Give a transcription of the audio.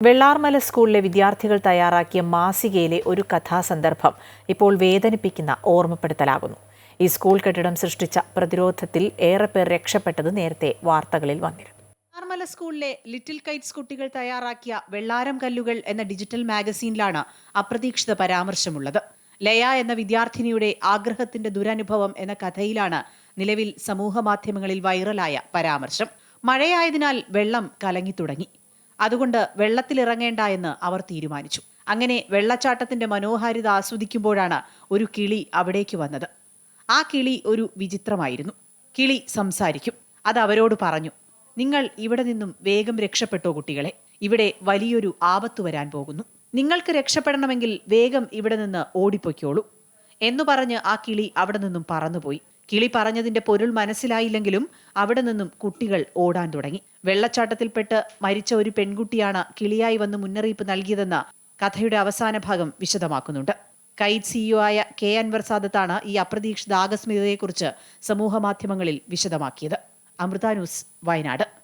വെള്ളാർമല സ്കൂളിലെ വിദ്യാർത്ഥികൾ തയ്യാറാക്കിയ മാസികയിലെ ഒരു കഥാസന്ദർഭം ഇപ്പോൾ വേദനിപ്പിക്കുന്ന ഓർമ്മപ്പെടുത്തലാകുന്നു. ഈ സ്കൂൾ കെട്ടിടം സൃഷ്ടിച്ച പ്രതിരോധത്തിൽ ഏറെ പേർ രക്ഷപ്പെട്ടത് നേരത്തെ വാർത്തകളിൽ വന്നിരുന്നു. വെള്ളാർമല സ്കൂളിലെ ലിറ്റിൽ കൈറ്റ്സ് കുട്ടികൾ തയ്യാറാക്കിയ വെള്ളാരം കല്ലുകൾ എന്ന ഡിജിറ്റൽ മാഗസീനിലാണ് അപ്രതീക്ഷിത പരാമർശമുള്ളത്. ലയ എന്ന വിദ്യാർത്ഥിനിയുടെ ആഗ്രഹത്തിന്റെ ദുരനുഭവം എന്ന കഥയിലാണ് നിലവിൽ സമൂഹ മാധ്യമങ്ങളിൽ വൈറലായ പരാമർശം. മഴയായതിനാൽ വെള്ളം കലങ്ങി തുടങ്ങി അതുകൊണ്ട് വെള്ളത്തിലിറങ്ങേണ്ട എന്ന് അവർ തീരുമാനിച്ചു. അങ്ങനെ വെള്ളച്ചാട്ടത്തിന്റെ മനോഹാരിത ആസ്വദിക്കുമ്പോഴാണ് ഒരു കിളി അവിടേക്ക് വന്നത്. ആ കിളി ഒരു വിചിത്രമായിരുന്നു. കിളി സംസാരിക്കും. അത് അവരോട് പറഞ്ഞു നിങ്ങൾ ഇവിടെ നിന്നും വേഗം രക്ഷപ്പെട്ടോ കുട്ടികളെ. ഇവിടെ വലിയൊരു ആപത്ത് വരാൻ പോകുന്നു. നിങ്ങൾക്ക് രക്ഷപ്പെടണമെങ്കിൽ വേഗം ഇവിടെ നിന്ന് ഓടിപ്പൊയ്ക്കോളൂ. എന്നു പറഞ്ഞ് ആ കിളി അവിടെ നിന്നും പറന്നുപോയി. കിളി പറഞ്ഞതിന്റെ പൊരുൾ മനസ്സിലായില്ലെങ്കിലും അവിടെ നിന്നും കുട്ടികൾ ഓടാൻ തുടങ്ങി. വെള്ളച്ചാട്ടത്തിൽപ്പെട്ട് മരിച്ച ഒരു പെൺകുട്ടിയാണ് കിളിയായി വന്ന് മുന്നറിയിപ്പ് നൽകിയതെന്ന് കഥയുടെ അവസാന ഭാഗം വിശദമാക്കുന്നുണ്ട്. കൈറ്റ് സിഇഒ ആയ കെ അൻവർ സാദത്താണ് ഈ അപ്രതീക്ഷിത ആകസ്മികതയെക്കുറിച്ച് സമൂഹമാധ്യമങ്ങളിൽ വിശദമാക്കിയത്. അമൃത ന്യൂസ് വയനാട്.